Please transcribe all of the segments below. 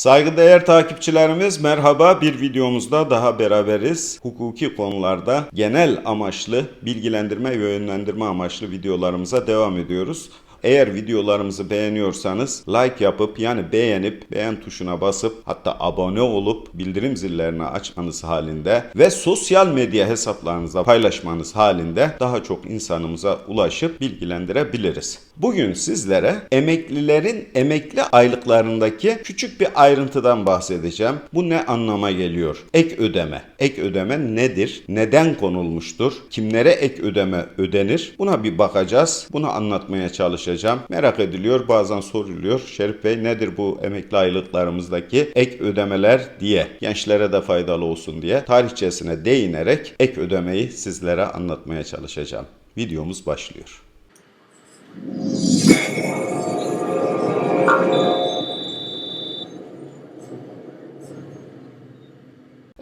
Saygıdeğer takipçilerimiz merhaba bir videomuzda daha beraberiz. Hukuki konularda genel amaçlı bilgilendirme ve yönlendirme amaçlı videolarımıza devam ediyoruz. Eğer videolarımızı beğeniyorsanız like yapıp yani beğenip beğen tuşuna basıp hatta abone olup bildirim zillerini açmanız halinde ve sosyal medya hesaplarınızda paylaşmanız halinde daha çok insanımıza ulaşıp bilgilendirebiliriz. Bugün sizlere emeklilerin emekli aylıklarındaki küçük bir ayrıntıdan bahsedeceğim. Bu ne anlama geliyor? Ek ödeme. Ek ödeme nedir? Neden konulmuştur? Kimlere ek ödeme ödenir? Buna bir bakacağız. Bunu anlatmaya çalışacağım. Merak ediliyor, bazen soruluyor. Şerif Bey nedir bu emekli aylıklarımızdaki ek ödemeler diye. Gençlere de faydalı olsun diye tarihçesine değinerek ek ödemeyi sizlere anlatmaya çalışacağım. Videomuz başlıyor.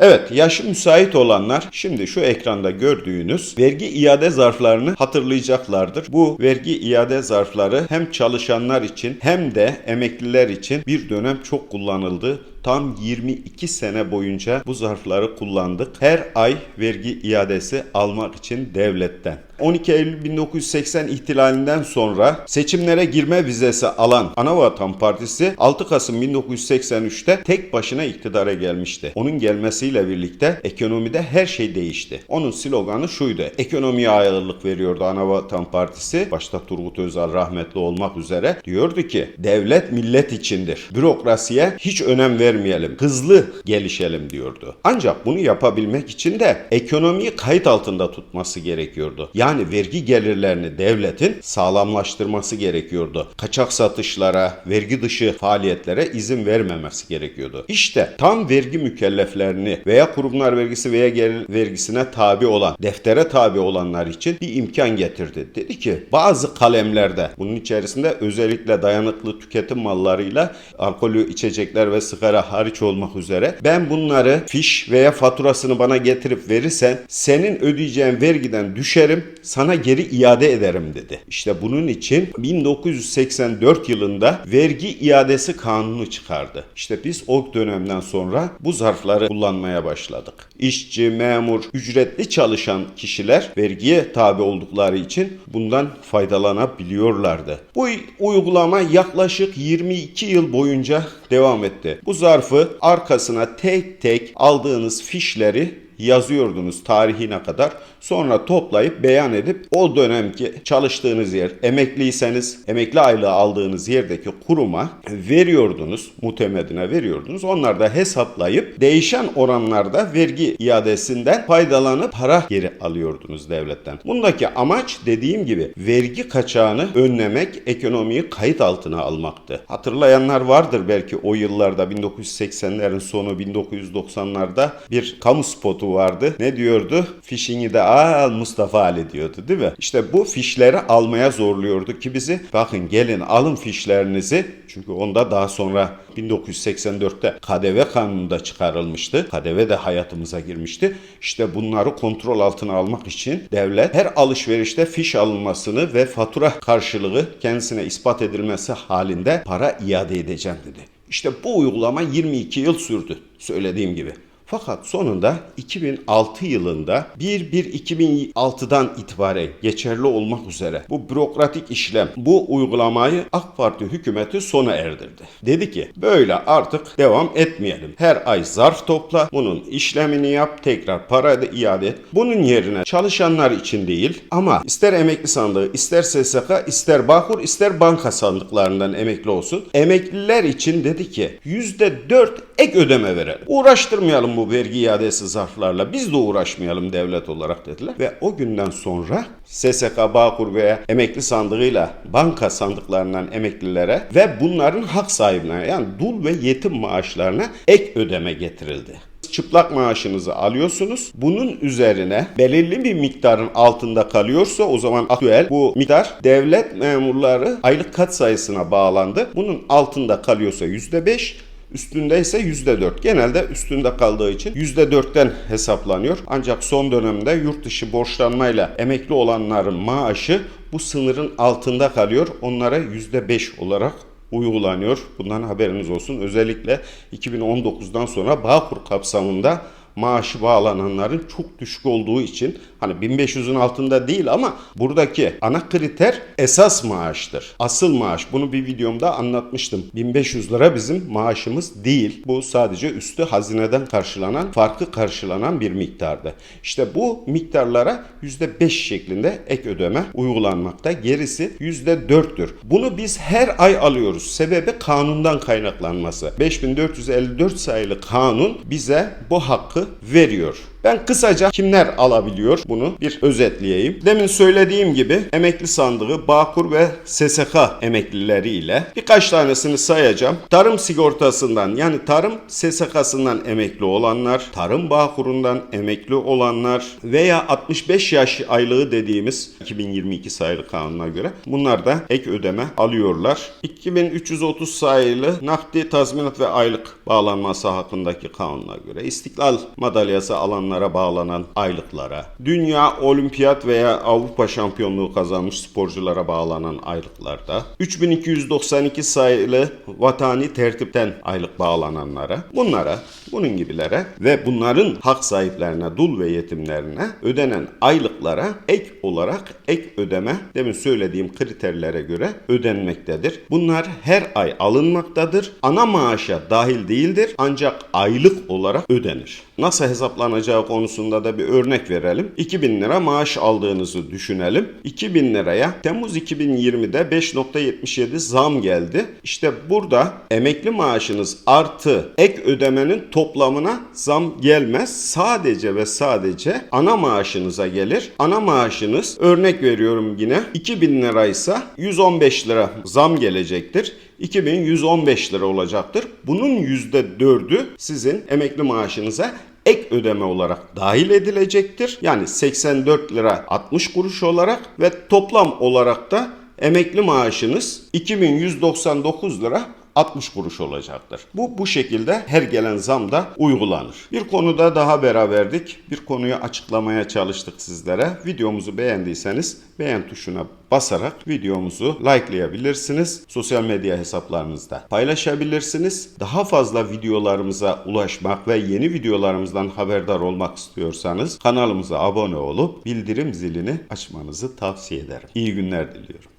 Evet, yaşı müsait olanlar şimdi şu ekranda gördüğünüz vergi iade zarflarını hatırlayacaklardır. Bu vergi iade zarfları hem çalışanlar için hem de emekliler için bir dönem çok kullanıldı. Tam 22 sene boyunca bu zarfları kullandık. Her ay vergi iadesi almak için devletten. 12 Eylül 1980 ihtilalinden sonra seçimlere girme vizesi alan Anavatan Partisi 6 Kasım 1983'te tek başına iktidara gelmişti. Onun gelmesiyle birlikte ekonomide her şey değişti. Onun sloganı şuydu. Ekonomiye ağırlık veriyordu Anavatan Partisi. Başta Turgut Özal rahmetli olmak üzere diyordu ki devlet millet içindir. Bürokrasiye hiç önem vermeyelim. Hızlı gelişelim diyordu. Ancak bunu yapabilmek için de ekonomiyi kayıt altında tutması gerekiyordu. Yani vergi gelirlerini devletin sağlamlaştırması gerekiyordu. Kaçak satışlara, vergi dışı faaliyetlere izin vermemesi gerekiyordu. İşte tam vergi mükelleflerini veya kurumlar vergisi veya gelir vergisine tabi olan, deftere tabi olanlar için bir imkan getirdi. Dedi ki bazı kalemlerde bunun içerisinde özellikle dayanıklı tüketim mallarıyla alkolü içecekler ve sigara hariç olmak üzere ben bunları fiş veya faturasını bana getirip verirsen senin ödeyeceğin vergiden düşerim sana geri iade ederim dedi. İşte bunun için 1984 yılında vergi iadesi kanunu çıkardı. İşte biz o dönemden sonra bu zarfları kullanmaya başladık. İşçi, memur, ücretli çalışan kişiler vergiye tabi oldukları için bundan faydalanabiliyorlardı. Bu uygulama yaklaşık 22 yıl boyunca devam etti. Bu zarfı arkasına tek tek aldığınız fişleri yazıyordunuz tarihine kadar. Sonra toplayıp beyan edip o dönemki çalıştığınız yer, emekliyseniz emekli aylığı aldığınız yerdeki kuruma veriyordunuz, mutemedine veriyordunuz. Onlar da hesaplayıp değişen oranlarda vergi iadesinden faydalanıp para geri alıyordunuz devletten. Bundaki amaç dediğim gibi vergi kaçağını önlemek, ekonomiyi kayıt altına almaktı. Hatırlayanlar vardır belki o yıllarda 1980'lerin sonu 1990'larda bir kamu spotu vardı. Ne diyordu? Fişini de al Mustafa Ali diyordu değil mi? İşte bu fişleri almaya zorluyordu ki bizi. Bakın gelin alın fişlerinizi. Çünkü onda daha sonra 1984'te KDV kanununda çıkarılmıştı. KDV de hayatımıza girmişti. İşte bunları kontrol altına almak için devlet her alışverişte fiş alınmasını ve fatura karşılığı kendisine ispat edilmesi halinde para iade edeceğim dedi. İşte bu uygulama 22 yıl sürdü söylediğim gibi. Fakat sonunda 2006 yılında 1-1-2006'dan itibaren geçerli olmak üzere bu bürokratik işlem, bu uygulamayı AK Parti hükümeti sona erdirdi. Dedi ki böyle artık devam etmeyelim. Her ay zarf topla, bunun işlemini yap, tekrar para da iade et. Bunun yerine çalışanlar için değil ama ister emekli sandığı, ister SSK, ister Bağkur, ister banka sandıklarından emekli olsun. Emekliler için dedi ki %4 ek ödeme verelim. Uğraştırmayalım bu vergi iadesi zarflarla. Biz de uğraşmayalım devlet olarak dediler. Ve o günden sonra SSK, Bağkur veya emekli sandığıyla banka sandıklarından emeklilere ve bunların hak sahibine yani dul ve yetim maaşlarına ek ödeme getirildi çıplak maaşınızı alıyorsunuz. Bunun üzerine belirli bir miktarın altında kalıyorsa o zaman aktüel bu miktar devlet memurları aylık kat sayısına bağlandı. Bunun altında kalıyorsa %5, Üstünde ise %4. Genelde üstünde kaldığı için %4'ten hesaplanıyor. Ancak son dönemde yurt dışı borçlanmayla emekli olanların maaşı bu sınırın altında kalıyor. Onlara %5 olarak uygulanıyor. Bundan haberiniz olsun. Özellikle 2019'dan sonra Bağkur kapsamında maaşı bağlananların çok düşük olduğu için hani 1500'ün altında değil ama buradaki ana kriter esas maaştır. Asıl maaş. Bunu bir videomda anlatmıştım. 1500 lira bizim maaşımız değil. Bu sadece üstü hazineden karşılanan, farkı karşılanan bir miktardı. İşte bu miktarlara %5 şeklinde ek ödeme uygulanmakta. Gerisi %4'tür. Bunu biz her ay alıyoruz. Sebebi kanundan kaynaklanması. 5454 sayılı kanun bize bu hakkı veriyor. Ben kısaca kimler alabiliyor bunu bir özetleyeyim. Demin söylediğim gibi emekli sandığı Bağkur ve SSK emeklileriyle birkaç tanesini sayacağım. Tarım sigortasından yani tarım SSK'sından emekli olanlar, tarım Bağkur'undan emekli olanlar veya 65 yaş aylığı dediğimiz 2022 sayılı kanuna göre bunlar da ek ödeme alıyorlar. 2330 sayılı nakdi tazminat ve aylık bağlanması hakkındaki kanuna göre istiklal madalyası alanlara bağlanan aylıklara, dünya olimpiyat veya Avrupa şampiyonluğu kazanmış sporculara bağlanan aylıklarda, 3292 sayılı vatani tertipten aylık bağlananlara, bunlara, bunun gibilere ve bunların hak sahiplerine, dul ve yetimlerine ödenen aylıklara ek olarak ek ödeme demin söylediğim kriterlere göre ödenmektedir. Bunlar her ay alınmaktadır. Ana maaşa dahil değildir ancak aylık olarak ödenir. Nasıl hesaplanacağı konusunda da bir örnek verelim. 2000 lira maaş aldığınızı düşünelim. 2000 liraya Temmuz 2020'de 5.77 zam geldi. İşte burada emekli maaşınız artı ek ödemenin toplamına zam gelmez. Sadece ve sadece ana maaşınıza gelir. Ana maaşınız örnek veriyorum yine 2000 liraysa 115 lira zam gelecektir. 2115 lira olacaktır. Bunun %4'ü sizin emekli maaşınıza ek ödeme olarak dahil edilecektir. Yani 84 lira 60 kuruş olarak ve toplam olarak da emekli maaşınız 2199 lira 60 kuruş olacaktır. Bu bu şekilde her gelen zam da uygulanır. Bir konuda daha beraberdik. Bir konuyu açıklamaya çalıştık sizlere. Videomuzu beğendiyseniz beğen tuşuna basarak videomuzu likelayabilirsiniz. Sosyal medya hesaplarınızda paylaşabilirsiniz. Daha fazla videolarımıza ulaşmak ve yeni videolarımızdan haberdar olmak istiyorsanız kanalımıza abone olup bildirim zilini açmanızı tavsiye ederim. İyi günler diliyorum.